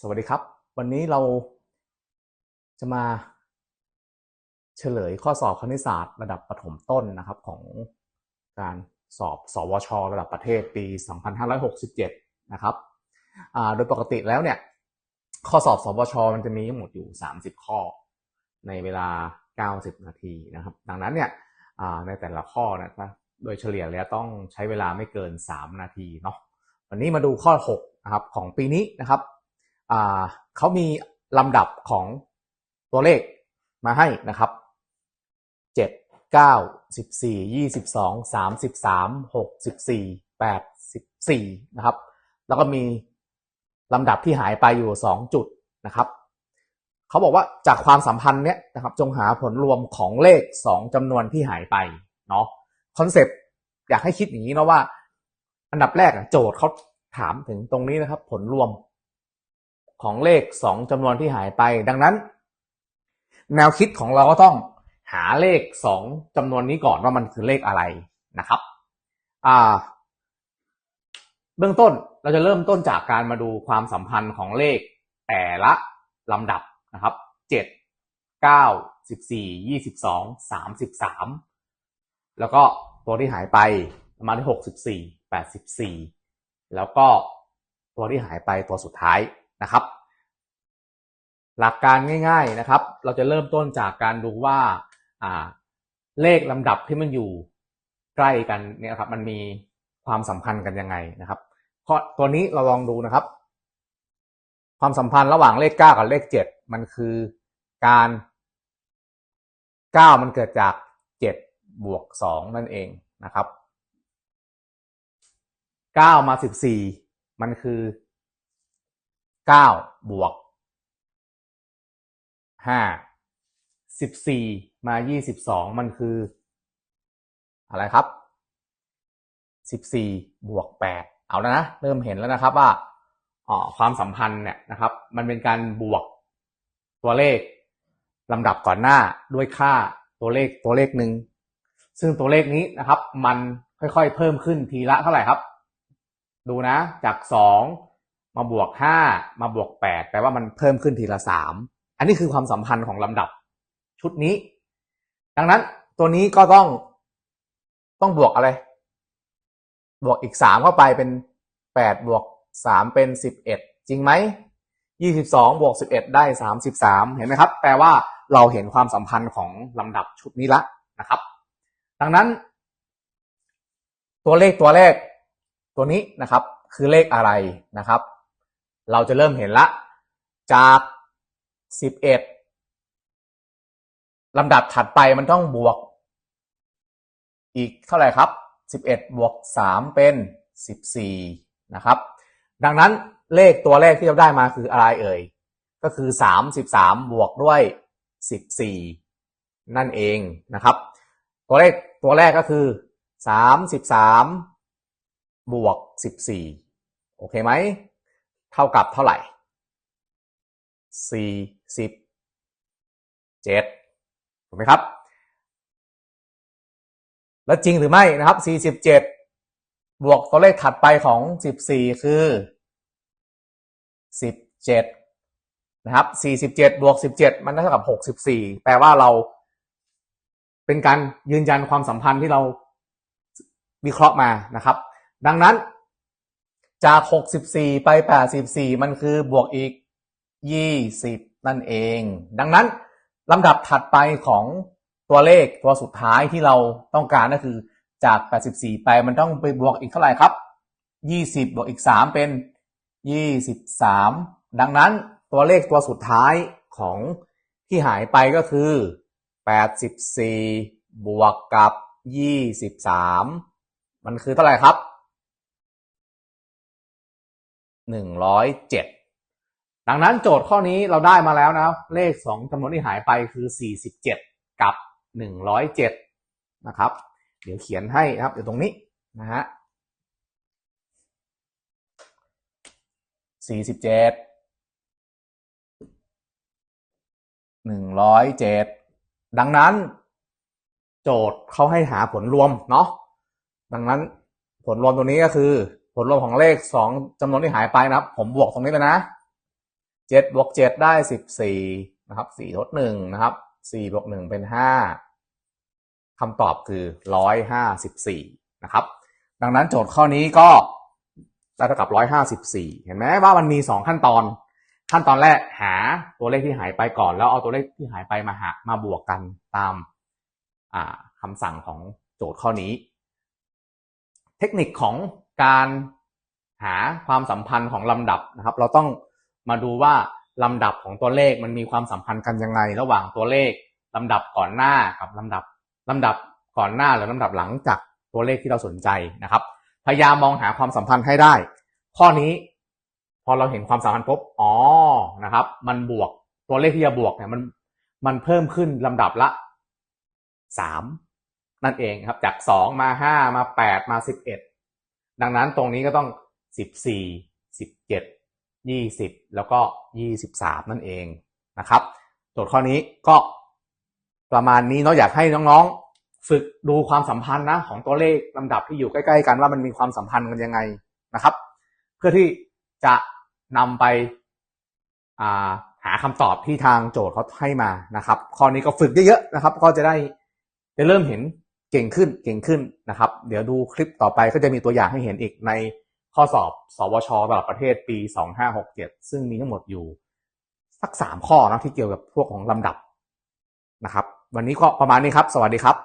สวัสดีครับ วันนี้เราจะมาเฉลยข้อสอบคณิตศาสตร์ระดับประถมต้นนะครับของการสอบสวช ระดับประเทศปี 2567 นะครับโดยปกติแล้วเนี่ย ข้อสอบสวช มันจะมีทั้งหมดอยู่ 30 ข้อ ในเวลา 90 นาทีนะครับ ดังนั้นเนี่ยในแต่ละข้อนะครับโดยเฉลี่ยแล้วต้องใช้เวลาไม่เกิน 3 นาทีเนาะวันนี้มาดูข้อ 6 นะครับของปีนี้นะครับ เขามีลำดับของตัวเลขมาให้นะครับเจ็ดเก้าสิบสี่ยี่สิบสองสามสิบสามหกสิบสี่แปดสิบสี่นะครับ แล้วก็มีลำดับที่หายไปอยู่สองจุดนะครับเขาบอกว่าจากความสัมพันธ์เนี้ยนะครับ จงหาผลรวมของเลขสองจำนวนที่หายไปเนาะคอนเซปต์อยากให้คิดอย่างนี้นะว่า อันดับแรกอะโจทย์เขาถามถึงตรงนี้นะครับ ผลรวม ของเลขสองจำนวนที่หายไป ดังนั้น แนวคิดของเราก็ต้องหาเลขสองจำนวนนี้ก่อนว่ามันคือเลขอะไรนะครับ อ่า เบื้องต้นเราจะเริ่มต้นจากการมาดูความสัมพันธ์ของเลขแต่ละลำดับนะครับเจ็ดเก้าสิบสี่ยี่สิบสองสามสิบสามแล้วก็ตัวที่หายไปประมาณที่หกสิบสี่แปดสิบสี่แล้วก็ตัวที่หายไปตัวสุดท้าย นะครับ หลักการง่าย ๆนะครับ เราจะเริ่มต้นจากการดูว่าเลขลำดับที่มันอยู่ใกล้กันเนี่ยครับ มันมีความสัมพันธ์กันยังไงนะครับเพราะตัวนี้เราลองดูนะครับ ความสัมพันธ์ระหว่างเลขเก้ากับเลขเจ็ดมันคือการเก้ามันเกิดจากเจ็ดบวกสองนั่นเองนะครับเก้ามาสิบสี่มันคือ เก้าบวกห้าสิบสี่มายี่สิบสองมันคือ อะไรครับสิบสี่บวกแปดเอาแล้วนะ เริ่มเห็นแล้วนะครับว่าอ๋อความสัมพันธ์เนี่ยนะครับ มันเป็นการบวกตัวเลขลำดับก่อนหน้าด้วยค่าตัวเลขตัวเลขหนึ่งซึ่งตัวเลขนี้นะครับ มันค่อยๆ เพิ่มขึ้นทีละเท่าไหร่ครับ ดูนะ จากสอง มาบวกห้ามาบวกแปดแปลว่ามันเพิ่มขึ้นทีละสามอันนี้คือความสัมพันธ์ของลำดับชุดนี้ ดังนั้นตัวนี้ก็ต้องต้องบวกอะไร บวกอีกสามเข้าไปเป็นแปดบวกสามเป็นสิบเอ็ดจริงไหมยี่สิบสองบวกสิบเอ็ดได้สามสิบสามเห็นไหมครับ แปลว่าเราเห็นความสัมพันธ์ของลำดับชุดนี้ละนะครับ ดังนั้น ตัวเลขตัวแรกตัวนี้นะครับ คือเลขอะไรนะครับ เราจะเริ่มเห็นละ จากสิบเอ็ดลำดับถัดไปมันต้องบวก อีกเท่าไหร่ครับสิบวกสามเป็นสิบสี่นะครับ ดังนั้นเลขตัวแรกที่เราได้มาคืออะไรเอ่ย ก็คือสามสิบวกด้วยสิบสี่นั่นเองนะครับ ตัวเลขตัวแรกก็คือสามสิบวกสิบสี่โอเคไหม เท่ากับเท่าไหร่สี่สิบเจ็ดถูกไหมครับ แล้วจริงหรือไม่นะครับสี่สิบวกตัวเลขถัดไปของสิบสี่คือสิบเจ็ดนะครับสี่สิบวกสิบเจ็ดมันเท่ากับหกสิบสี่แปลว่าเราเป็นการยืนยันความสัมพันธ์ที่เราวิเคราะห์มานะครับ ดังนั้น จากหกสิบสี่ไปแปดสิบสี่มันคือบวกอีกยี่สิบนั่นเอง ดังนั้นลำดับถัดไปของตัวเลขตัวสุดท้ายที่เราต้องการก็คือจาก 84 ไปมันต้องไปบวกอีกเท่าไหร่ครับ 20 บวกอีก 3 เป็น 23 ดังนั้นตัวเลขตัวสุดท้ายของที่หายไปก็คือ 84 บวกกับ 23 มันคือเท่าไหร่ครับ 107ดังนั้นโจทย์ข้อนี้เราได้มาแล้วนะ เลข2จำนวนที่หายไปคือ47กับ107นะครับ เดี๋ยวเขียนให้นะครับเดี๋ยวตรงนี้นะฮะสี่สิบเจ็ดหนึ่งร้อยเจ็ดดังนั้น โจทย์เขาให้หาผลรวมเนาะดังนั้นผลรวมตัวนี้ก็คือ ผลรวมของเลขสองจำนวนที่หายไปนะครับ ผมบวกตรงนี้เลยนะเจ็ดบวกเจ็ดได้สิบสี่นะครับสี่ลดหนึ่งนะครับสี่บวกหนึ่งเป็นห้าคำตอบคือร้อยห้าสิบสี่นะครับ ดังนั้นโจทย์ข้อนี้ก็ได้เท่ากับร้อยห้าสิบสี่เห็นไหมว่ามันมีสองขั้นตอน ขั้นตอนแรกหาตัวเลขที่หายไปก่อน แล้วเอาตัวเลขที่หายไปมาหามาบวกกันตามอ่าคำสั่งของโจทย์ข้อนี้ เทคนิคของการหาความสัมพันธ์ของลำดับนะครับ เราต้องมาดูว่าลำดับของตัวเลขมันมีความสัมพันธ์กันยังไง ระหว่างตัวเลขลำดับก่อนหน้ากับลำดับลำดับก่อนหน้าหรือลำดับหลังจากตัวเลขที่เราสนใจนะครับ พยายามมองหาความสัมพันธ์ให้ได้ ข้อนี้ พอเราเห็นความสัมพันธ์ปุ๊บอ๋อนะครับ มันบวกตัวเลขที่จะบวกเนี่ยมันมันเพิ่มขึ้นลำดับละสาม นั่นเองครับจากสองมาห้ามาแปดมาสิบเอ็ดดังนั้นตรงนี้ก็ต้องสิบสี่สิบเจ็ดยี่สิบแล้วก็ยี่สิบสามนั่นเองนะครับ โจทย์ข้อนี้ก็ประมาณนี้เนาะอยากให้น้องๆ ฝึกดูความสัมพันธ์นะของตัวเลขลำดับที่อยู่ใกล้ๆกันว่ามันมีความสัมพันธ์กันยังไงนะครับ เพื่อที่จะนำไปาหาคำตอบที่ทางโจทย์เขาให้มานะครับ ข้อนี้ก็ฝึกเยอะๆนะครับ ก็จะได้จะเริ่มเห็น เก่งขึ้นเก่งขึ้นนะครับ เดี๋ยวดูคลิปต่อไปก็จะมีตัวอย่างให้เห็นอีกในข้อสอบ สวชระดับประเทศปี 2567 ซึ่งมีทั้งหมดอยู่ สักสามข้อนะที่เกี่ยวกับพวกของลำดับนะครับ วันนี้ก็ประมาณนี้ครับ สวัสดีครับ